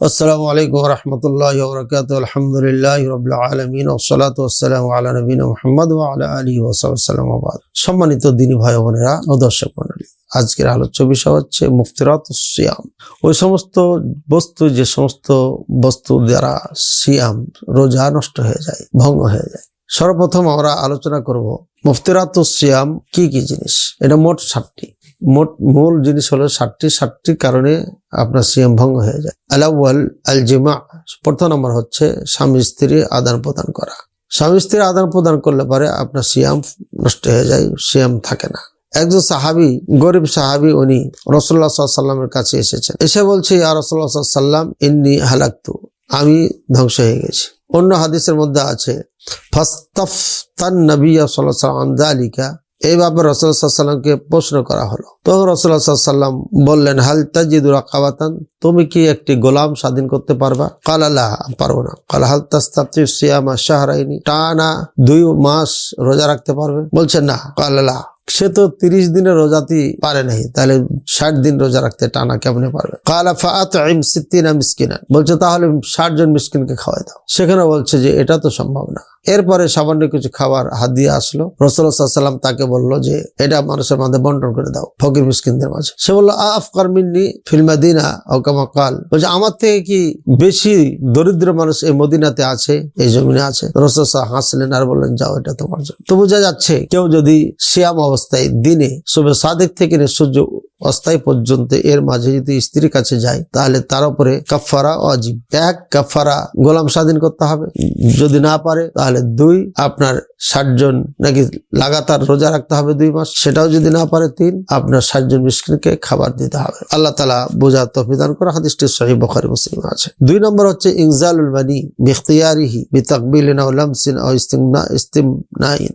আসসালামু আলাইকুম রহমতুল্লাহ বরকাত আলহামদুলিল্লাহ রবিল আলমিন। ওসলাত ওসালাম আলা নবীন মোহাম্মদ ও আলা আলী ওসালাম আবাদ সম্মানিত দিনী ভাই বোনেরা ও দর্শক মন্ডলী আজকের আলোচ্য বিষয় হচ্ছে মুফতিরাত সিয়াম। ওই সমস্ত বস্তু, যে সমস্ত বস্তু দ্বারা সিয়াম রোজা নষ্ট হয়ে যায়, ভঙ্গ হয়ে যায়। সর্বপ্রথম আমরা আলোচনা করব মুফতিরাত সিয়াম কি কি জিনিস? এটা মোট সাতটি। মোট মূল জিনিস হলো ষাটটি ষাটটি কারণে আপনার সিএম ভঙ্গ হয়ে যায়। আলাউল আল জিমা প্রথম নম্বর হচ্ছে স্বামী স্ত্রী আদান প্রদান করা। স্বামী স্ত্রী আদান প্রদান করলে পরে আপনার সিয়াম নষ্ট হয়ে যায়, সিয়াম থাকে না। একজন সাহাবি, গরিব সাহাবি, উনি রসল্লা সাল্লামের কাছে এসেছেন। এসে বলছে আর রসল্লা সাল্লাম ইন্নি হালাক্তু, আমি ধ্বংস হয়ে গেছি। অন্য হাদিসের মধ্যে আছে ফাস্তাফ তান নবিয়া সাল্লাহ আলিকা এই ব্যাপারে রসুল্লাহামকে প্রশ্ন করা হলো। তখন রসুল্লাহাম বললেন, হাল তাজিদুরা কাবাতান তুমি কি একটি গোলাম স্বাধীন করতে পারবা? কাল পারব না। কাল, হাল শাহরাইনি? টানা দুই মাস রোজা রাখতে পারবে? বলছেন না। কাল সে তো তিরিশ দিনের রোজাতেই পারে নাই। তাহলে ষাট দিন রোজা রাখতে টানা কেমনে পারবে? কালা মিসকিনা বলছে, তাহলে ষাট জন মিসকিনকে খাওয়াই দাও। সেখানে বলছে যে, এটা তো সম্ভব না। এরপরে সামান্য কিছু খাবার হাত দিয়ে আসলো। রসুল্লাহাম তাকে বলল যে, এটা মানুষের মাঝে বন্টন করে দাও, ফকির মিসকিনদের মাঝে। সে বলল আফকার মিন্নি ফিল্মাদিনা ওকামা কাল বলছে, আমার থেকে কি বেশি দরিদ্র মানুষ এই মদিনাতে আছে, এই জমিনে আছে? রসুল হাসলেন আর বললেন, যাও, এটা তোমার জন্য। তো বোঝা যাচ্ছে, কেউ যদি শ্যাম অবস্থায় দিনে, শুভে সাদেক থেকে সূর্য অস্থায়ী পর্যন্ত এর মাঝে যদি স্ত্রীর কাছে যায়, তাহলে তার উপরে কাফারা অজীব এক কাফারা গোলাম স্বাধীন করতে হবে। যদি না পারে, তাহলে দুই, আপনার ষাট জন নাকি লাগাতার রোজা রাখতে হবে দুই মাস। সেটাও যদি না পারে, তিন, আপনার ষাট জন মিসকিনকে খাবার দিতে হবে। আল্লাহ তালা বোঝা তফিদান করে হাদিসটি সহি বখারি মুসলিম আছে। দুই নম্বর হচ্ছে, ইনজালুল মানি বিখতিয়ারিহি লামসিন আও ইস্তিমনা ইস্তিমনাইন।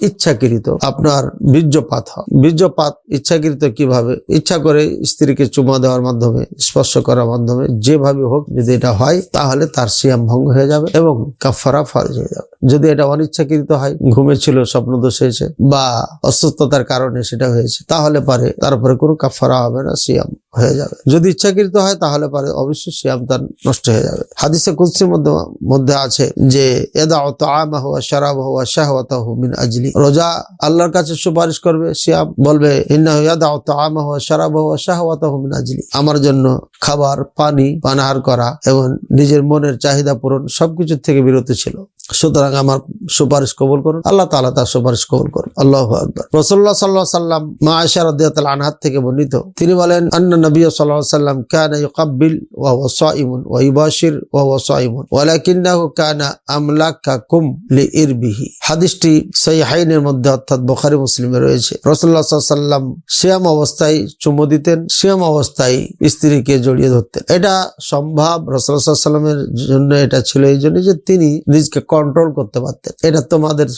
ইচ্ছাকৃত। আপনার বীর্যপাত হয়। বীর্যপাত ইচ্ছাকৃত কীভাবে? ইচ্ছা করে স্ত্রীকে চুমা দেওয়ার মাধ্যমে, স্পর্শ করার মাধ্যমে, যেভাবে হোক যদি এটা হয়, তাহলে তার সিয়াম ভঙ্গ হয়ে যাবে এবং কাফারা ফরজ হয়ে যাবে। যদি এটা অনিচ্ছাকৃত হয় ঘুমেছিল স্বপ্ন দোষ হয়েছে বা অসুস্থতার কারণে সেটা হয়েছে, তাহলে পারে, তারপরে কোনো কাফারা হবে না, সিয়াম হয়ে যাবে। যদি ইচ্ছাকৃত হয়, তাহলে পারে, অবশ্যই সিয়াম তার নষ্ট হয়ে যাবে। হাদিসে কুদ্সির মধ্যে মধ্যে আছে যে এদা অত আমা হওয়া শারাব হওয়া শাহওয়াত মিন আজলি। রোজা আল্লাহর কাছে সুপারিশ করবে, সিয়াম বলবে ইন্না ইয়াদা অত আমা হওয়া শারাব হওয়া শাহওয়াত মিন আজলি। আমার জন্য খাবার, পানি, পানাহার করা এবং নিজের মনের চাহিদা পূরণ সবকিছুর থেকে বিরত ছিল। সুতরাং আমার সুপারিশ কবুল করুন। আল্লাহ তালা তার সুপারিশ কবুল করুন। আল্লাহ আকবর। রসল্লাহ সাল্লাহ সাল্লাম মা আয়সা রদিয়াল আনহাত থেকে বর্ণিত। তিনি বলেন, আন্না নবী সাল্লাহ সাল্লাম কানা ইউকাব্বিল ওয়া হুয়া সাইমুন ওয়া ইউবাশির ওয়া হুয়া সাইমুন ওয়ালাকিন্নাহু কানা আমলাকাকুম লিইরবিহি। হাদিসটি সহিহাইনের মধ্যে অর্থাৎ বুখারী মুসলিমে রয়েছে। রাসূলুল্লাহ সাল্লাল্লাহু আলাইহি সাল্লাম সিয়াম অবস্থায় চুমু দিতেন, সিয়াম অবস্থায় স্ত্রীকে জড়িয়ে ধরতেন। এটা সম্ভব রাসূলুল্লাহ সাল্লাল্লাহু সাল্লামের জন্য এটা ছিল এই জন্য যে তিনি নিজকে কন্ট্রোল করতে পারতেন। এটা তোমাদের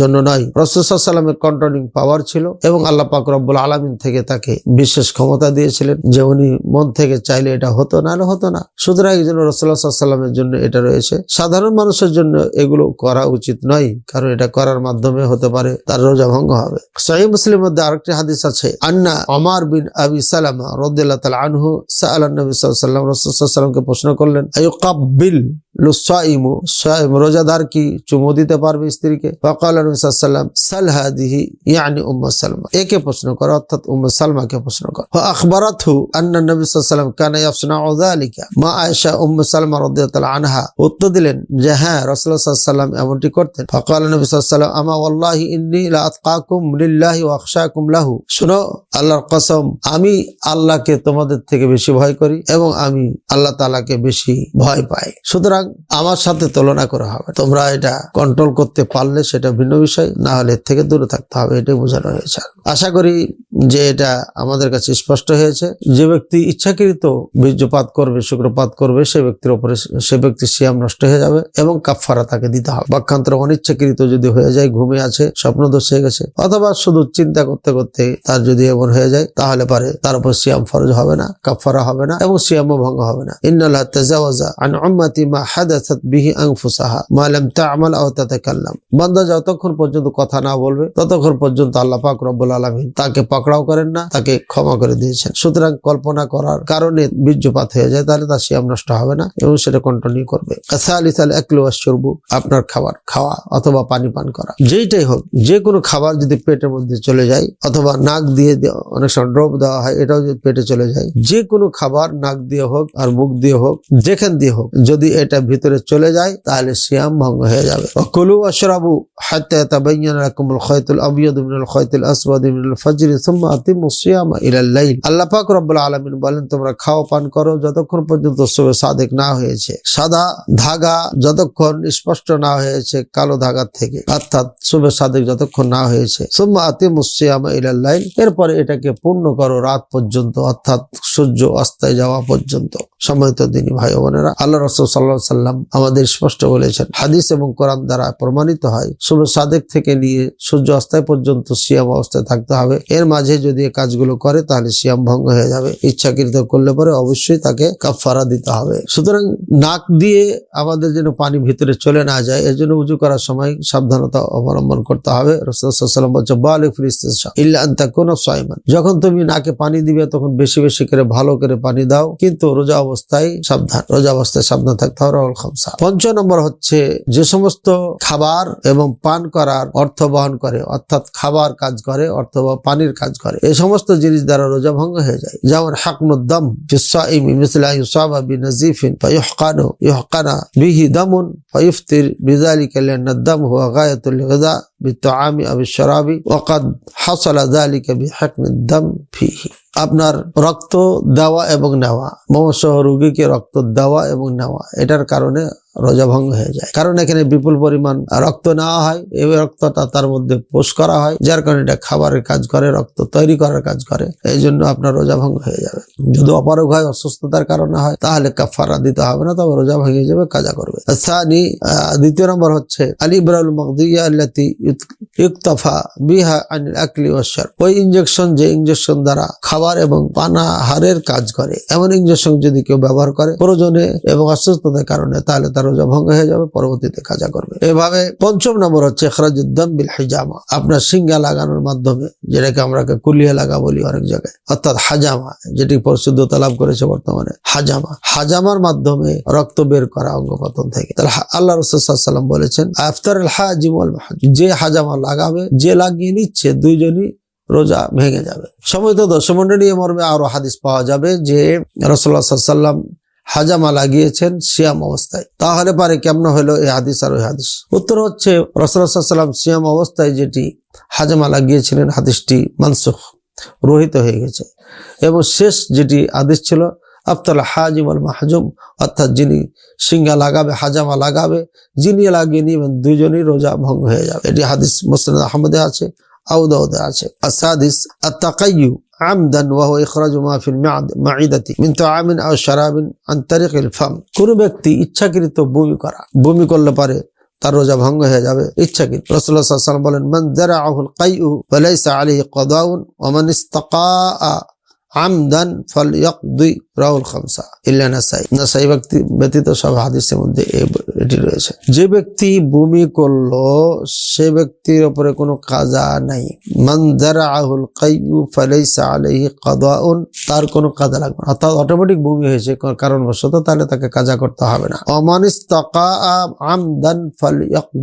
জন্য নয়। রসুলামের কন্ট্রোলিং পাওয়ার ছিল এবং আল্লাহ পাক রব্বুল আলমিন থেকে তাকে বিশেষ ক্ষমতা দিয়েছিলেন যে উনি মন থেকে চাইলে এটা হতো না হতো না। সুতরাং এই জন্য রসুল্লাহামের জন্য এটা রয়েছে। সাধারণ মানুষের জন্য এগুলো করা উচিত নয়, কারণ এটা করার মাধ্যমে হতে পারে তার রোজা ভঙ্গ হবে। সাহি মুসলিম মধ্যে আরেকটি হাদিস আছে, আন্না অমার বিন আবি সালামা রদুল্লাহ তালা আনহু সাল্লাম রসুল্লাহামকে প্রশ্ন করলেন আয়ুকাব্বিল লুসাইমু, সাইম, রোজাদার কি চুমু দিতে পারবে স্ত্রীকে? ফকাল সাল্লাম সালহাদিহি ইয়ানি উম্মা সালমা। একে প্রশ্ন করো? অর্থাৎ উম্মা সালমাকে প্রশ্ন করো। আখবরাতহু আন্না নবী সাল্লাম কানা ইয়াফসনা উযালিকা মা আয়েশা উম্মু সালমা রাদিয়াল্লাহু আনহা উত্তর দিলেন যে হ্যাঁ রাসূলুল্লাহ সাল্লাম এমনটি করতেন। ফকাল নবী সাল্লাম আমা ওয়াল্লাহি ইন্নী লা আতকাকুম লিল্লাহি ওয়া আখশাকুম লাহু। শুনো, আল্লাহর কসম, আমি আল্লাহকে তোমাদের থেকে বেশি ভয় করি এবং আমি আল্লাহ তাআলাকে বেশি ভয় পাই। সুতরাং আমার সাথে তুলনা করা হবে। তোমরা এটা কন্ট্রোল করতে পারলে সেটা ভিন্ন বিষয়, না হলে থেকে দূরে থাকতে হবে, এটাই বোঝানো হয়েছে। আশা করি যে এটা আমাদের কাছে স্পষ্ট হয়েছে। যে ব্যক্তি ইচ্ছাকৃত বীর্যপাত করবে, শুক্রপাত করবে, সে ব্যক্তির উপরে সে ব্যক্তি সিয়াম নষ্ট হয়ে যাবে এবং কাফারা তাকে দিতে হবে। বাক্যান্তর অনিচ্ছাকৃত যদি হয়ে যায় ঘুমে আছে, স্বপ্ন দোষ হয়ে গেছে, অথবা শুধু চিন্তা করতে করতে তার যদি এমন হয়ে যায়, তাহলে পারে তার উপর সিয়াম ফরজ হবে না কাফারা হবে না এবং সিয়ামও ভঙ্গ হবে না। ইন্নাল্লাহ তেজাওয়াজা আন উম্মাতি মা হাদাসাত বিহি আনফুসাহা, মা লাম তা'মাল আও তাতাকাল্লাম। বান্দা যতক্ষণ পর্যন্ত কথা না বলবে, ততক্ষণ পর্যন্ত আল্লাহ পাক রব্বুল আলামিন তাকে পাকড়াও করেন না, তাকে ক্ষমা করে দিয়েছেন। সুতরাং কল্পনা করার কারণে বীর্যপাত হয়ে যায়, তাহলে তার সিয়াম নষ্ট হবে না এবং সেটা কন্টিনিউ করবে। আপনার খাবার খাওয়া অথবা পানি পান করা। যেইটাই হোক যে কোনো খাবার যদি পেটের মধ্যে চলে যায়, অথবা নাক দিয়ে অনেক সময় ড্রপ দেওয়া হয়, এটাও যদি পেটে চলে যায় যে কোনো খাবার নাক দিয়ে হোক আর মুখ দিয়ে হোক, যেখান দিয়ে হোক, যদি এটা ভিতরে চলে যায়, তাহলে সিয়াম ভঙ্গ হয়ে যাবে। কলু রব্বুল আলামিন বলেন, তোমরা খাও, পান করো যতক্ষণ পর্যন্ত সাদেক না হয়েছে। সাদা ধাগা যতক্ষণ স্পষ্ট না হয়েছে, কালো থেকে, অর্থাৎ সাদেক যতক্ষণ না হয়েছে এরপরে এটাকে পূর্ণ করো রাত পর্যন্ত, অর্থাৎ সূর্য অস্তায় যাওয়া পর্যন্ত। সম্মানিত দিনী ভাই বোনেরা, আল্লাহ রসুল সাল্লাম আমাদের স্পষ্ট বলেছেন। হাদিস এবং কোরআন দ্বারা প্রমাণিত হয় শুভ সাদেক থেকে নিয়ে সূর্য অস্তায় পর্যন্ত সিয়াম অবস্থায় থাকতে হবে। এর মাঝে যদি এই কাজগুলো করে, তাহলে সিয়াম ভঙ্গ হয়ে যাবে। ইচ্ছাকৃত করলে পরে অবশ্যই তাকে কাফারা দিতে হবে। সুতরাং নাক দিয়ে আমাদের যেন পানি ভিতরে চলে না যায়, এর জন্য উজু করার সময় সাবধানতা অবলম্বন করতে হবে। যখন তুমি নাকে পানি দিবে, তখন বেশি বেশি করে ভালো করে পানি দাও, কিন্তু রোজা অবস্থায় সাবধান, রোজা অবস্থায় সাবধান থাকতে হবে। রাহুল খামসা পঞ্চ নম্বর হচ্ছে যে সমস্ত খাবার এবং পান করার অর্থ বহন করে অর্থাৎ খাবার কাজ করে অর্থ বা পানির কাজ করে এই সমস্ত জিনিস দ্বারা রোজা ভঙ্গ হয়ে যায় যেমন হাকনুদ্দম ফিসাইমি মিসলা ইউসাবা বিনাজিফিন ফায়ুহকানু ইউহকানা বিহি দামুন ফায়ুফতির বিযালিকা লিআন্না الدم هو غاية الغذاء بالطعام أو الشراب وقد حصل ذلك بحقن الدم فيه আপনার রক্ত দেওয়া এবং নেওয়া। মমসহ রোগীকে রক্ত দেওয়া এবং নেওয়া। এটার কারণে রোজা ভঙ্গ হয়ে যায়। কারণ এখানে বিপুল পরিমাণ রক্ত নেওয়া হয়। এই রক্তটা তার মধ্যে পোষ করা হয়, যার কারণে এটা খাবারের কাজ করে, রক্ত তৈরি করার কাজ করে। এই জন্য আপনার রোজা ভঙ্গ হয়ে যাবে। যদি অপারগ হয়, অসুস্থতার কারণে হয়, তাহলে কাফারা দিতে হবে না, তবে রোজা ভেঙে যাবে, কাজা করবে। দ্বিতীয় নম্বর হচ্ছে আলী ইব্রাহুল মকদিয়া আল্লাতি ইউক্তফা বিহা আনিল আকলি ওয়াশার ওই ইনজেকশন যে ইনজেকশন দ্বারা খাবার এবং পানাহারের কাজ করে, এমন ইনজেকশন যদি কেউ ব্যবহার করে প্রয়োজনে এবং অসুস্থতার কারণে, তাহলে তার রোজা ভঙ্গ হয়ে যাবে, পরবর্তীতে কাজা করবে। এভাবে পঞ্চম নম্বর হচ্ছে খরাজুদ্দাম বিল হিজামা। আপনার সিঙ্গা লাগানোর মাধ্যমে, যেটাকে আমরা কুলিয়া লাগা বলি অনেক জায়গায়, অর্থাৎ হাজামা, যেটি পরিশুদ্ধতা লাভ করেছে বর্তমানে, হাজামা। হাজামার মাধ্যমে রক্ত বের করা অঙ্গপতন থেকে। তাহলে আল্লাহ রসুল্লাম বলেছেন আফতার হাজিম যে হাজামা লাগাবে, যে লাগিয়ে নিচ্ছে, দুইজনই রোজা ভেঙে যাবে। সময় তো দর্শমন্ডলী মর্মে আরও হাদিস পাওয়া যাবে যে সাল্লাম হাজামা লাগিয়েছেন সিয়াম অবস্থায়। তাহলে পারে কেমন হলো এই হাদিস আর ওই হাদিস? উত্তর হচ্ছে রসুল্লাহাম সিয়াম অবস্থায় যেটি হাজামা লাগিয়েছিলেন, হাদিসটি মানসুখ, রোহিত হয়ে গেছে। এবং শেষ যেটি আদেশ ছিল আফতাল হাজিম মাহজুম, অর্থাৎ যিনি সিঙ্গা লাগাবে, হাজামা লাগাবে, যিনি লাগিয়ে নিবেন, দুজনই রোজা ভঙ্গ হয়ে যাবে। এটি হাদিস মোসলাদ আহমদে আছে, আউদাউদে আছে। আসাদিস আতাকাইয়ু আমদান, ওয়াহু ইখরাজু মা মা'দ মা'ইদাতি মিন তা'আমিন আও শারাবিন আন ফাম। কোন ব্যক্তি ইচ্ছাকৃত বমি করা বমি করলে পারে তার রোজা ভঙ্গ হয়ে যাবে ইচ্ছাকৃত। রাসূলুল্লাহ সাল্লাল্লাহু আলাইহি ওয়াসাল্লাম বলেন, মান কাইউ, ফালাইসা আলাইহি কদাউন, ওয়া মান আমদান ফালইয়াকদি রাহুল খামসা। ইল্লা নাসাই। নাসাই ব্যক্তি ব্যতীত সব হাদিসের মধ্যে এটি রয়েছে। যে ব্যক্তি বমি করল, সে ব্যক্তির উপরে কোনো কাজা নাই। মান জারাআহুল কাইয়ু ফালাইসা আলাইহি কাদাউন, তার কোনো কাজা লাগবে না। অর্থাৎ অটোমেটিক বমি হয়েছে কারণবশত তাহলে তাকে কাজা করতে হবে না। অমানিস্তাকা আমদান ফল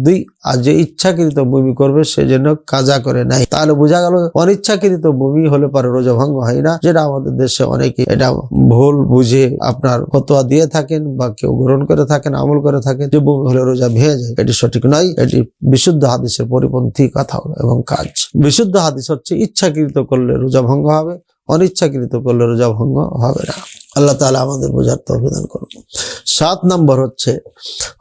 দুই আর যে ইচ্ছাকৃত বমি করবে, সে যেন কাজা করে নাই। তাহলে বোঝা গেল, অনিচ্ছাকৃত বমি হলে পরে রোজা ভঙ্গ হয় না। যেটা আমাদের দেশে অনেকে এটা ভুল বুঝে আপনার ফতোয়া দিয়ে থাকেন বা কেউ গ্রহণ করে থাকেন, আমল করে থাকেন, যে বমি হলে রোজা ভেঙে যায়। এটি সঠিক নয়। এটি বিশুদ্ধ হাদিসের পরিপন্থী কথা এবং কাজ। বিশুদ্ধ হাদিস হচ্ছে ইচ্ছাকৃত করলে রোজা ভঙ্গ হবে, অনিচ্ছাকৃত করলে রোজা ভঙ্গ হবে না। আল্লাহ তালা আমাদের বোঝার তৌফিদান করুন। সাত নম্বর হচ্ছে,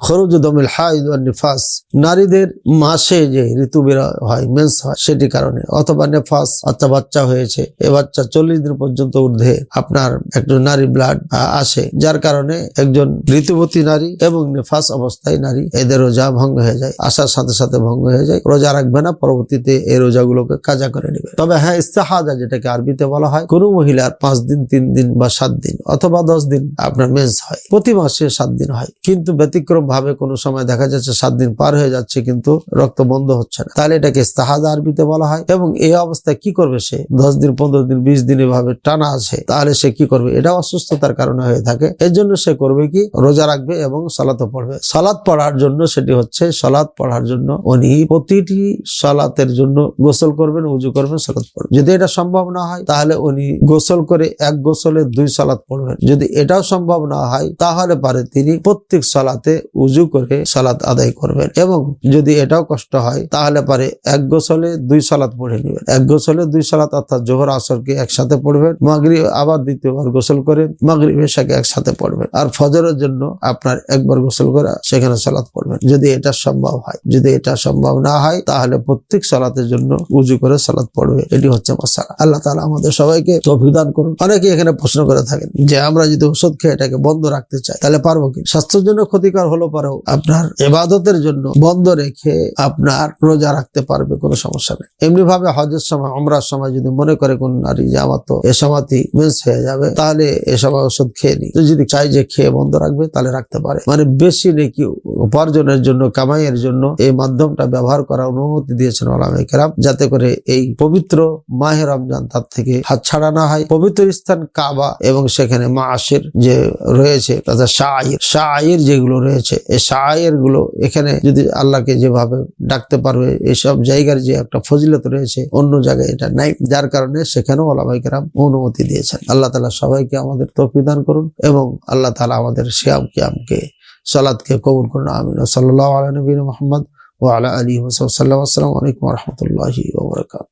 খরুজ দমিল হাইদ নিফাস। নারীদের মাসে যে ঋতু বের হয়, মেন্স হয়, সেটি কারণে। অথবা নেফাস আচ্ছা বাচ্চা হয়েছে, এ বাচ্চা চল্লিশ দিন পর্যন্ত ঊর্ধ্বে আপনার একজন নারী ব্লাড আসে, যার কারণে একজন ঋতুবতী নারী এবং নেফাস অবস্থায় নারী, এদের রোজা ভঙ্গ হয়ে যায়, আসার সাথে সাথে ভঙ্গ হয়ে যায়, রোজা রাখবে না, পরবর্তীতে এই রোজাগুলোকে কাজা করে নেবে। তবে হ্যাঁ ইস্তেহাজা যেটাকে আরবিতে বলা হয়, কোনো মহিলার পাঁচ দিন, তিন দিন বা সাত দিন অথবা দশ দিন আপনার মেন্স হয়। প্রতি মাসে সাত দিন হয়। কিন্তু ব্যতিক্রম ভাবে কোনো সময় দেখা যাচ্ছে সাত দিন পার হয়ে যাচ্ছে, কিন্তু রক্ত বন্ধ হচ্ছে না। তাহলে এটাকে ইস্তাহাদ আরবিতে বলা হয় এবং এই অবস্থায় কি করবে সে? দশ দিন, পনেরো দিন, বিশ দিন এভাবে টানা আছে, তাহলে সে কি করবে? এটা অসুস্থতার কারণে হয়ে থাকে। এর জন্য সে করবে কি? রোজা রাখবে এবং সালাতও পড়বে। সালাত পড়ার জন্য সেটি হচ্ছে সালাত পড়ার জন্য উনি প্রতিটি সালাতের জন্য গোসল করবেন, উজু করবেন, সালাত পড়বেন। যদি এটা সম্ভব না হয়, তাহলে উনি গোসল করে এক গোসলে দুই সালাত পড়বেন। যদি এটাও সম্ভব না হয়, তাহলে পারে তিনি প্রত্যেক সালাতে উজু করে সালাত আদায় করবেন এবং যদি এটাও কষ্ট হয়, তাহলে পারে এক গোসলে দুই সালাত পড়ে নেবেন। এক গোসলে দুই সালাত, অর্থাৎ জোহর আসরকে একসাথে পড়বেন, মাগরিব আবার দ্বিতীয়বার গোসল করে মাগরিব এশাকে একসাথে পড়বেন। আর ফজরের জন্য আপনার একবার গোসল করে সেখানে সালাত পড়বেন। যদি এটা সম্ভব হয়, যদি এটা সম্ভব না হয়, তাহলে প্রত্যেক সালাতের জন্য উজু করে সালাত পড়বে। এটি হচ্ছে মশালা আল্লাহ তালা আমাদের সবাইকে অভিদান করুন। অনেকে এখানে প্রশ্ন করে থাকেন যে আমরা যদি ওষুধ খেয়ে এটাকে বন্ধ রাখতে চাই, তাহলে পারব কি? স্বাস্থ্যের জন্য ক্ষতিকর হলো পারেও আপনার এবাদতের জন্য বন্ধ রেখে আপনার রোজা রাখতে পারবে, কোনো সমস্যা নেই। এমনি ভাবে হজের সময় আমরার সময় যদি মনে করে কোন নারী যে আমার তো এ সময়তেই মেন্স হয়ে যাবে, তাহলে এ সময় ওষুধ খেয়ে নি। যদি চাই যে খেয়ে বন্ধ রাখবে, তাহলে রাখতে পারে। মানে বেশি নাকি উপার্জনের জন্য, কামাইয়ের জন্য এই মাধ্যমটা ব্যবহার করার অনুমতি দিয়েছেন ওলামাই কেরাম, যাতে করে এই পবিত্র মাহে রমজান তার থেকে হাত ছাড়া না হয়। পবিত্র স্থান কাবা এবং সেখানে মা আশের যে রয়েছে, তথা শাহির শাহির যেগুলো রয়েছে এই শাহিরগুলো এখানে যদি আল্লাহকে যেভাবে ডাকতে পারবে এইসব জায়গার যে একটা ফজিলত রয়েছে, অন্য জায়গায় এটা নাই। যার কারণে সেখানেও ওলামাই কেরাম অনুমতি দিয়েছেন। আল্লাহ তালা সবাইকে আমাদের তৌফিক দান করুন এবং আল্লাহ তালা আমাদের শ্যাম কিয়ামকে সালাদকে কবুল করুন। আমিন। সাল্লাহ আলী নবীন মোহাম্মদ ওয়ালা আলী ওসাল্লাম আসসালামু আলাইকুম রহমতুল্লাহি ওবরাকাত